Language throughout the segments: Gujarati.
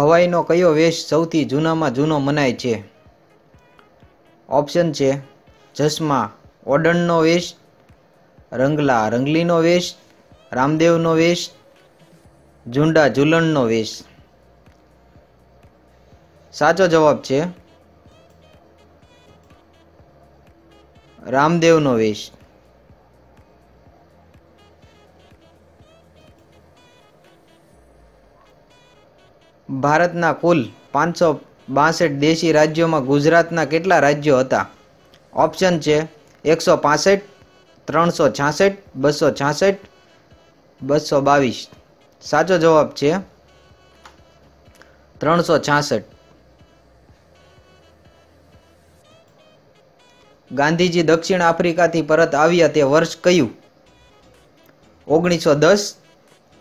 ભવાઈનો કયો વેશ સૌથી જૂનામાં જૂનો મનાય છે? ઓપ્શન છે જસમા ઓડણનો વેશ, રંગલા, રંગલીનો વેશ, રામદેવનો વેશ, ઝુંડા ઝુલણનો વેશ. સાચો જવાબ છે રામદેવનો વેશ. ભારતના કુલ પાંચસો બાસઠ દેશી રાજ્યોમાં ગુજરાતના કેટલા રાજ્યો હતા? ઓપ્શન છે એકસો પાસઠ, ત્રણસો છાસઠ, બસો છાસઠ, બસો બાવીસ. સાચો જવાબ છે ત્રણસો છાસઠ. ગાંધીજી દક્ષિણ આફ્રિકાથી પરત આવ્યા તે વર્ષ કયું? ઓગણીસો દસ,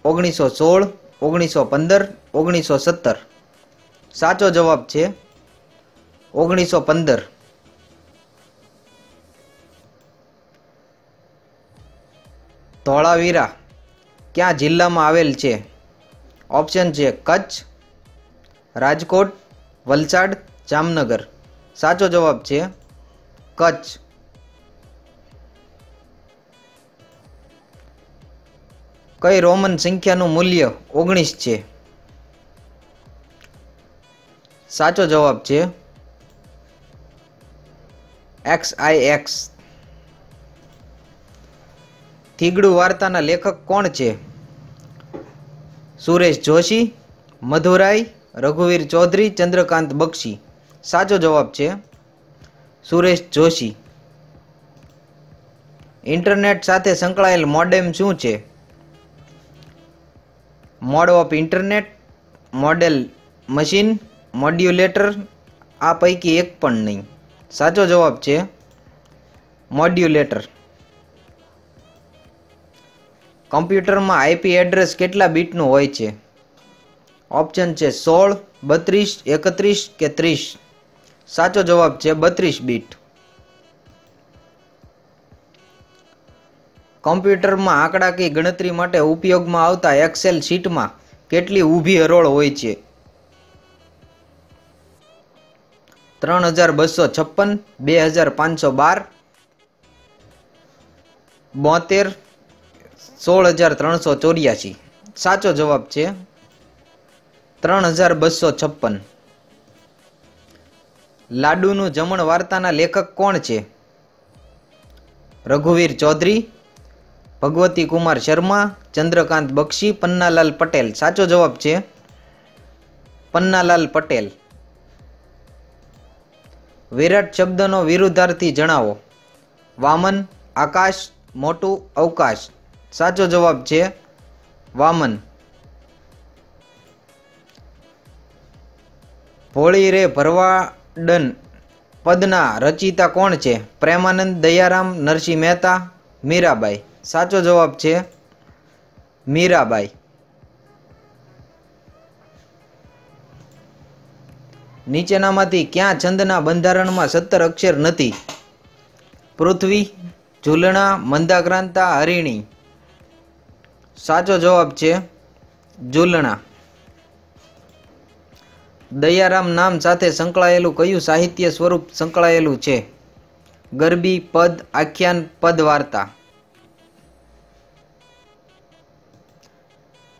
ઓગણીસો સોળ ઓગણીસો પંદર, ઓગણીસો સત્તર? સાચો જવાબ છે ઓગણીસો પંદર. ધોળાવીરા ક્યાં જિલ્લામાં આવેલ છે? ઓપ્શન છે કચ્છ, રાજકોટ, વલસાડ, જામનગર. સાચો જવાબ છે કચ્છ. કઈ રોમન સંખ્યાનું મૂલ્ય ઓગણીસ છે? સાચો જવાબ છે એક્સ આઈ એક્સ. થીગડું વાર્તાના લેખક કોણ છે? સુરેશ જોશી, મધુરાઈ, રઘુવીર ચૌધરી, ચંદ્રકાંત બક્ષી. સાચો જવાબ છે સુરેશ જોશી. ઇન્ટરનેટ સાથે સંકળાયેલ મોડેમ શું છે? Mode of internet, model machine, modulator, આ પૈકી એક પણ નહીં. સાચો જવાબ છે મોડ્યુલેટર. કમ્પ્યુટરમાં આઈપી એડ્રેસ કેટલા બીટનું હોય છે? ઓપ્શન છે સોળ, બત્રીસ, એકત્રીસ કે ત્રીસ. સાચો જવાબ છે બત્રીસ બીટ. કમ્પ્યુટરમાં આંકડાકીય ગણતરી માટે ઉપયોગમાં આવતા એક્સેલ શીટમાં કેટલી ઊભી હરોળ હોય છે? ત્રણ હજાર બસો છપ્પન, બે હજાર પાંચસો બાર, બોતેર, સોળ હજાર ત્રણસો ચોર્યાસી. સાચો જવાબ છે ત્રણ હજાર બસો છપ્પન. લાડુનું જમણ વાર્તાના લેખક કોણ છે? રઘુવીર ચૌધરી ભગવતી કુમાર શર્મા, ચંદ્રકાંત બક્ષી, પન્નાલાલ પટેલ. સાચો જવાબ છે પન્નાલાલ પટેલ. વિરાટ શબ્દનો વિરુદ્ધાર્થી જણાવો. વામન, આકાશ, મોટું, અવકાશ. સાચો જવાબ છે વામન. ભોળી રે ભરવાડન પદના રચિતા કોણ છે? પ્રેમાનંદ દયારામ, નરસિંહ મહેતા, મીરાબાઈ. સાચો જવાબ છે મીરાબાઈ. નીચેનામાંથી ક્યાં છંદના બંધારણમાં સત્તર અક્ષર નથી? પૃથ્વી, ઝૂલણા, મંદાક્રાંતા, હરિણી. સાચો જવાબ છે ઝૂલણા. દયારામ નામ સાથે સંકળાયેલું કયું સાહિત્ય સ્વરૂપ સંકળાયેલું છે? ગરબી, પદ, આખ્યાન પદ વાર્તા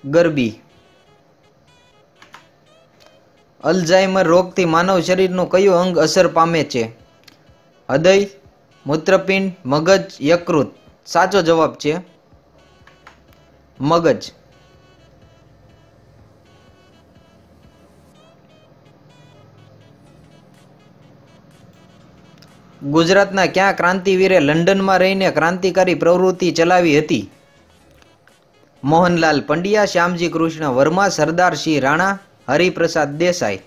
ગરબી. અલ્ઝાઇમર રોગથી માનવ શરીરનું કયું અંગ અસર પામે છે? હૃદય, મૂત્રપિંડ, મગજ, યકૃત. સાચો જવાબ છે મગજ. ગુજરાતના ક્યાં ક્રાંતિવીરે લંડનમાં રહીને ક્રાંતિકારી પ્રવૃત્તિ ચલાવી હતી? મોહનલાલ પંડ્યા, શ્યામજી કૃષ્ણ વર્મા, સરદાર સિંહ રાણા, હરિપ્રસાદ દેસાઈ.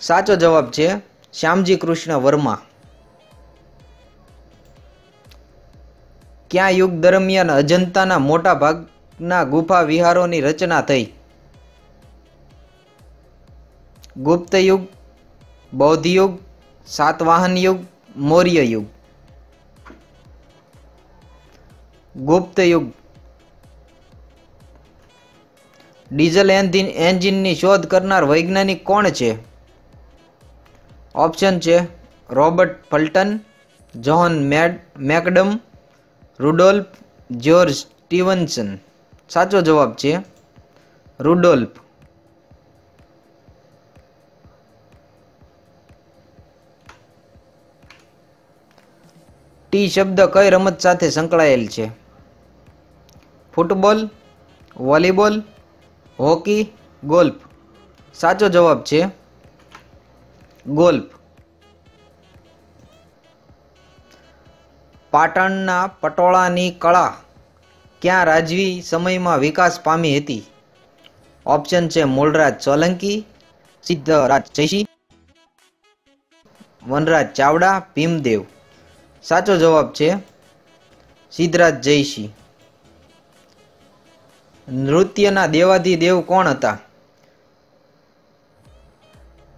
સાચો જવાબ છે શ્યામજી કૃષ્ણ વર્મા. ક્યાં યુગ દરમિયાન અજંતાના મોટા ભાગના ગુફા વિહારોની રચના થઈ? ગુપ્ત યુગ, બૌદ્ધ યુગ, સાતવાહન યુગ, મૌર્ય યુગ. ગુપ્ત યુગ ડીઝલ એન્જિન એન્જિનની શોધ કરનાર વૈજ્ઞાનિક કોણ છે? ઓપ્શન છે Robert Fulton John Mad, McAdam, Rudolf George Stephenson. સાચો જવાબ છે રુડોલ્ફ. ટી શબ્દ કઈ રમત સાથે સંકળાયેલ છે? Football, volleyball hockey, golf. સાચો જવાબ છે ગોલ્ફ. પાટણના પટોળાની કળા ક્યાં રાજવી સમયમાં વિકાસ પામી હતી? ઓપ્શન છે મૂળરાજ સોલંકી, સિદ્ધરાજ જયસિંહ, વનરાજ ચાવડા, ભીમદેવ. સાચો જવાબ છે સિદ્ધરાજ જયસિંહ. નૃત્યના દેવાધિદેવ કોણ હતા?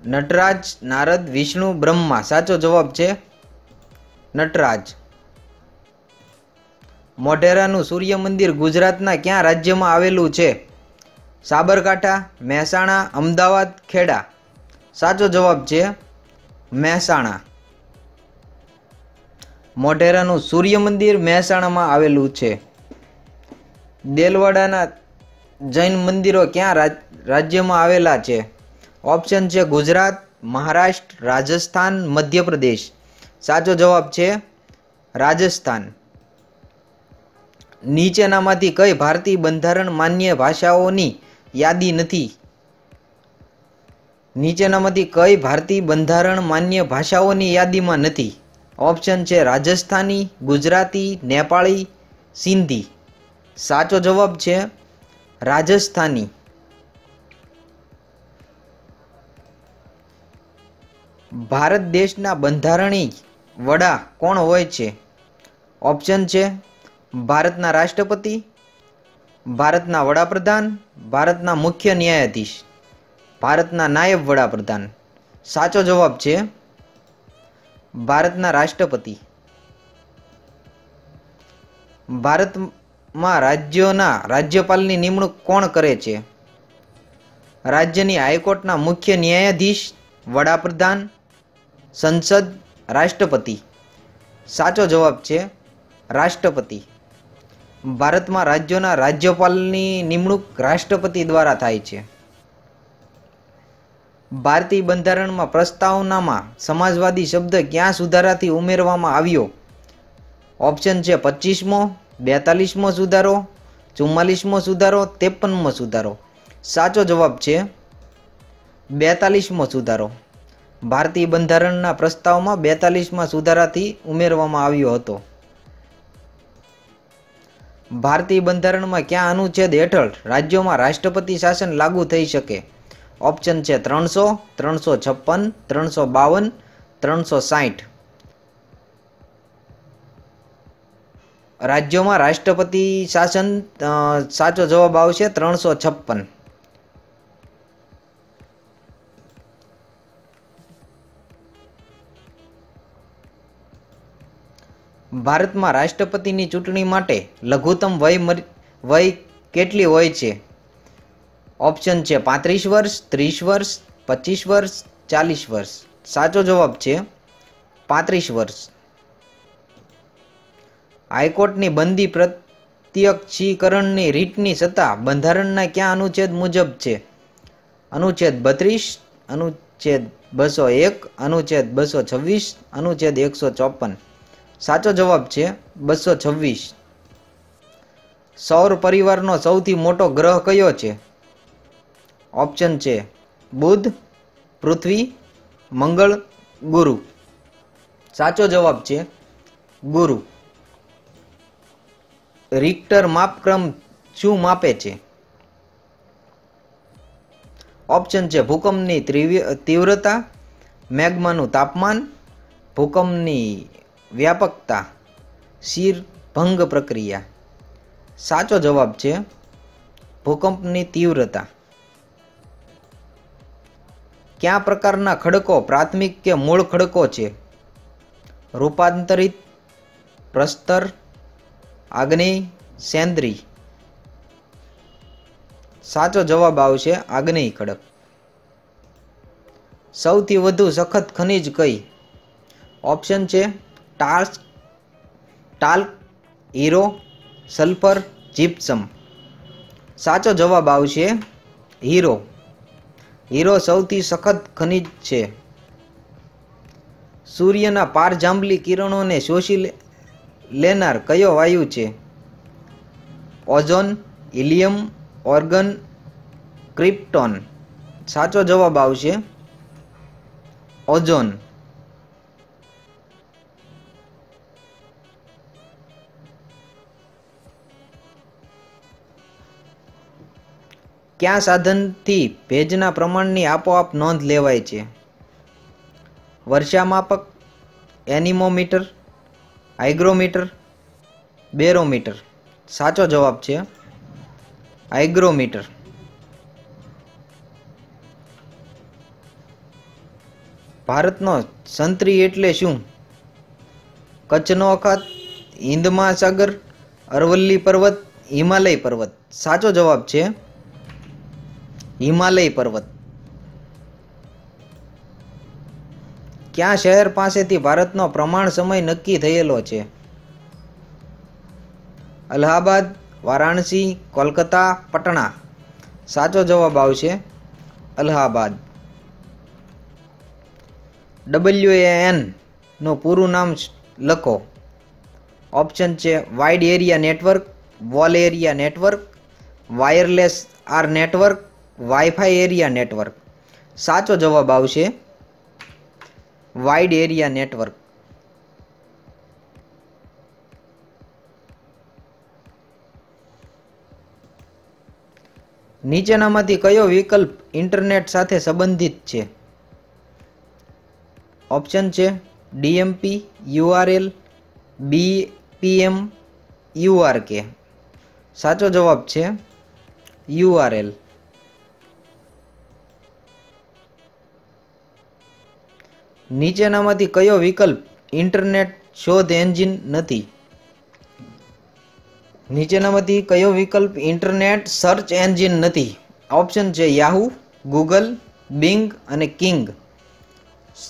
નટરાજ, નારદ, વિષ્ણુ, બ્રહ્મા. સાચો જવાબ છે નટરાજ. મોઢેરાનું સૂર્ય મંદિર ગુજરાતના ક્યાં રાજ્યમાં આવેલું છે? સાબરકાંઠા, મહેસાણા, અમદાવાદ, ખેડા. સાચો જવાબ છે મહેસાણા. મોઢેરાનું સૂર્ય મંદિર મહેસાણામાં આવેલું છે. દેલવાડાના જૈન મંદિરો ક્યાં રાજ- રાજ્યમાં આવેલા છે? ઓપ્શન છે ગુજરાત, મહારાષ્ટ્ર, રાજસ્થાન, મધ્યપ્રદેશ. સાચો જવાબ છે રાજસ્થાન. નીચેનામાંથી કઈ ભારતીય બંધારણ માન્ય ભાષાઓની યાદી નથી? નીચેનામાંથી કઈ ભારતીય બંધારણ માન્ય ભાષાઓની યાદીમાં નથી? ઓપ્શન છે રાજસ્થાની, ગુજરાતી, નેપાળી, સિંધી. સાચો જવાબ છે રાજસ્થાની. ભારત દેશના બંધારણીય વડા કોણ હોય છે? ઓપ્શન છે ભારતના રાષ્ટ્રપતિ, ભારતના વડાપ્રધાન, ભારતના મુખ્ય ન્યાયાધીશ, ભારતના નાયબ વડાપ્રધાન. સાચો જવાબ છે ભારતના રાષ્ટ્રપતિ. ભારતમાં રાજ્યોના રાજ્યપાલની નિમણૂક કોણ કરે છે? રાજ્યની હાઈકોર્ટના મુખ્ય ન્યાયાધીશ, વડાપ્રધાન, સંસદ, રાષ્ટ્રપતિ. સાચો જવાબ છે રાષ્ટ્રપતિ. ભારતમાં રાજ્યોના રાજ્યપાલની નિમણૂક રાષ્ટ્રપતિ દ્વારા થાય છે. ભારતીય બંધારણમાં પ્રસ્તાવનામાં સમાજવાદી શબ્દ ક્યાં સુધારાથી ઉમેરવામાં આવ્યો? ઓપ્શન છે પચીસમો બેતાલીસમો સુધારો, ચુમ્માલીસમો સુધારો, ત્રેપનમો સુધારો. સાચો જવાબ છે બેતાલીસમો સુધારો. ભારતીય બંધારણના પ્રસ્તાવમાં બેતાલીસમાં સુધારાથી ઉમેરવામાં આવ્યો હતો. ભારતીય બંધારણમાં ક્યાં અનુચ્છેદ હેઠળ રાજ્યોમાં રાષ્ટ્રપતિ શાસન લાગુ થઈ શકે? ઓપ્શન છે ત્રણસો ત્રણસો છપ્પન, ત્રણસો બાવન, ત્રણસો સાઠ. રાજ્યોમાં રાષ્ટ્રપતિ શાસન સાચો જવાબ આવશે ત્રણસો છપ્પન. ભારતમાં રાષ્ટ્રપતિની ચૂંટણી માટે લઘુત્તમ વય વય કેટલી હોય છે? ઓપ્શન છે પાંત્રીસ વર્ષ, ત્રીસ વર્ષ, પચીસ વર્ષ, ચાલીસ વર્ષ. સાચો જવાબ છે પાંત્રીસ વર્ષ. હાઈકોર્ટની બંદી પ્રત્યક્ષીકરણની રીટની સત્તા બંધારણના ક્યાં અનુચ્છેદ મુજબ છે? અનુચ્છેદ બત્રીસ, અનુચ્છેદ બસો એક, અનુચ્છેદ બસો છવ્વીસ, અનુચ્છેદ એકસો ચોપન. સાચો જવાબ છે બસો છવ્વીસ. સૌર પરિવારનો સૌથી મોટો ગ્રહ કયો છે? ઓપ્શન છે બુધ, પૃથ્વી, મંગળ, ગુરુ. સાચો જવાબ છે ગુરુ. રિક્ટર માપક્રમ શું માપે છે? ઓપ્શન છે, ભૂકંપની તીવ્રતા, મેગ્માનું તાપમાન, ભૂકંપની વ્યાપકતા, શિર ભંગ પ્રક્રિયા. સાચો જવાબ છે, ભૂકંપની તીવ્રતા. કયા પ્રકારના ખડકો પ્રાથમિક કે મૂળ ખડકો છે? રૂપાંતરિત, પ્રસ્તર આગ્નેય સેન્દ્રી સાચો જવાબ આવશે આગ્નેય ખડક સૌથી વધુ સખત ખનિજ કઈ? ઓપ્શન છે ટાર્સ, ટાલ્ક, હીરો, સલ્ફર, જીપ્સમ. સાચો જવાબ આવશે હીરો. હીરો સૌથી સખત ખનિજ છે. સૂર્યના પારજાંબલી કિરણોને શોષી લેનાર કયો વાયુ છે? Ozone, helium, argon, krypton? સાચો જવાબ આવશે ઓઝોન. કયા સાધનથી ભેજના પ્રમાણની આપોઆપ નોંધ લેવાય છે? વર્ષામાપક, એનિમોમીટર હાઇગ્રોમીટર બેરોમીટર. સાચો જવાબ છે આઇગ્રોમીટર. ભારતનો સંત્રી એટલે શું? કચ્છનો અખાત હિન્દ મહાસાગર, અરવલ્લી પર્વત, હિમાલય પર્વત. સાચો જવાબ છે હિમાલય પર્વત. ક્યાં શહેર પાસેથી ભારતનો પ્રમાણ સમય નક્કી થયેલો છે? અલ્હાબાદ, વારાણસી, કોલકાતા, પટણા. સાચો જવાબ આવશે અલ્હાબાદ. ડબલ્યુ એનનું પૂરું નામ લખો. ઓપ્શન છે wide area network, wall area network, wireless are network WiFi area network. સાચો જવાબ આવશે વાઇડ એરિયા નેટવર્ક. નીચેનામાંથી કયો વિકલ્પ ઇન્ટરનેટ સાથે સંબંધિત છે? ઓપ્શન છે ડીએમપી, યુઆરએલ, બીપીએમ, યુઆરકે. સાચો જવાબ છે યુઆરએલ. નીચેનામાંથી કયો વિકલ્પ ઇન્ટરનેટ શોધ એન્જિન નથી? નીચેનામાંથી કયો વિકલ્પ ઇન્ટરનેટ સર્ચ એન્જિન નથી? ઓપ્શન છે યાહુ, ગૂગલ, બિંગ અને કિંગ.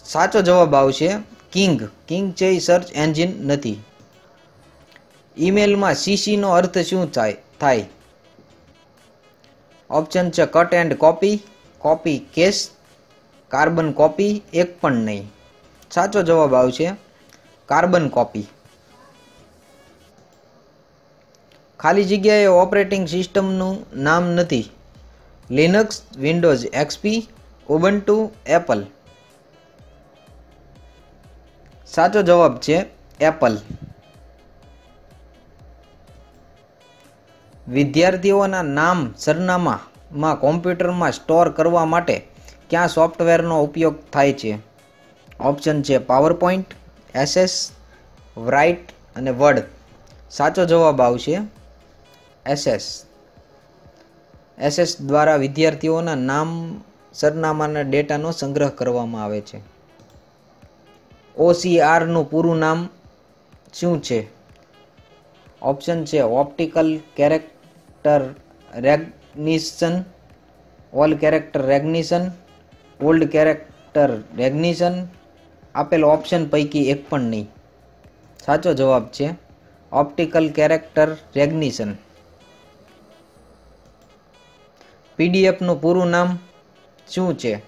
સાચો જવાબ આવશે કિંગ. કિંગ છે સર્ચ એન્જિન નથી. ઈમેલમાં સીસીનો અર્થ શું થાય? થાય. ઓપ્શન છે cut and copy. Copy case carbon copy એક પણ નહીં. સાચો જવાબ આવશે કાર્બન કોપી. ખાલી જગ્યાએ ઓપરેટિંગ સિસ્ટમનું નામ નથી. Linux, Windows XP Ubuntu, Apple. સાચો જવાબ છે એપલ. વિદ્યાર્થીઓના નામ સરનામામાં કોમ્પ્યુટરમાં સ્ટોર કરવા માટે કયા સોફ્ટવેરનો ઉપયોગ થાય છે? ઓપ્શન છે પાવરપોઈન્ટ એસએસ રાઇટ અને વર્ડ સાચો જવાબ આવશે એસએસ એસએસ દ્વારા વિદ્યાર્થીઓના નામ, સરનામાના ડેટાનો સંગ્રહ કરવામાં આવે છે. ઓસીઆરનું પૂરું નામ શું છે? ઓપ્શન છે optical character recognition all character recognition old character recognition આપેલ ઓપ્શન પૈકી એક પણ નહીં. સાચો જવાબ છે ઓપ્ટિકલ કેરેક્ટર રેગ્નિશન. પીડીએફનું પૂરું નામ શું છે?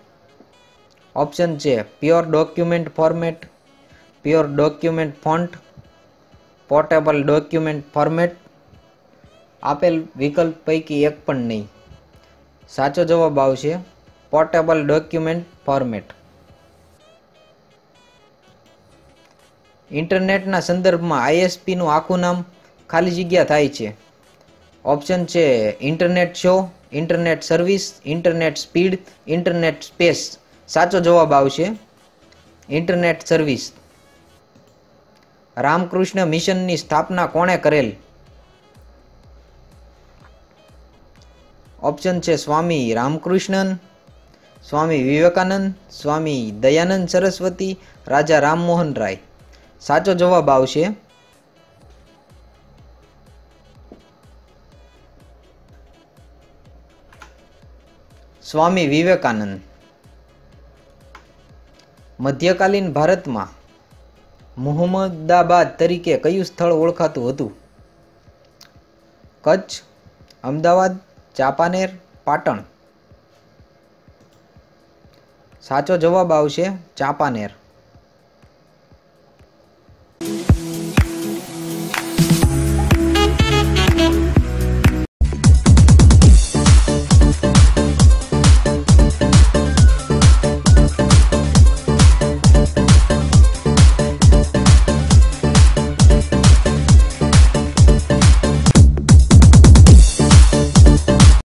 ઓપ્શન છે pure document format, pure document font, portable document format, આપેલ વિકલ્પ પૈકી એક પણ નહીં. સાચો જવાબ આવશે પોર્ટેબલ ડોક્યુમેન્ટ ફોર્મેટ. ઇન્ટરનેટના સંદર્ભમાં આઈએસપીનું આખું નામ ખાલી જગ્યા થાય છે. ઓપ્શન છે internet show, internet service, internet speed, internet space. સાચો જવાબ આવશે ઇન્ટરનેટ સર્વિસ. રામકૃષ્ણ મિશનની સ્થાપના કોણે કરેલ? ઓપ્શન છે સ્વામી રામકૃષ્ણન. સ્વામી વિવેકાનંદ, સ્વામી દયાનંદ સરસ્વતી, રાજા રામમોહન રાય. સાચો જવાબ આવશે. સ્વામી વિવેકાનંદ. મધ્યકાલીન ભારતમાં મુહમ્મદાબાદ તરીકે કયું સ્થળ ઓળખાતું હતું? કચ્છ, અમદાવાદ, ચાંપાનેર, પાટણ. સાચો જવાબ આવશે ચાંપાનેર.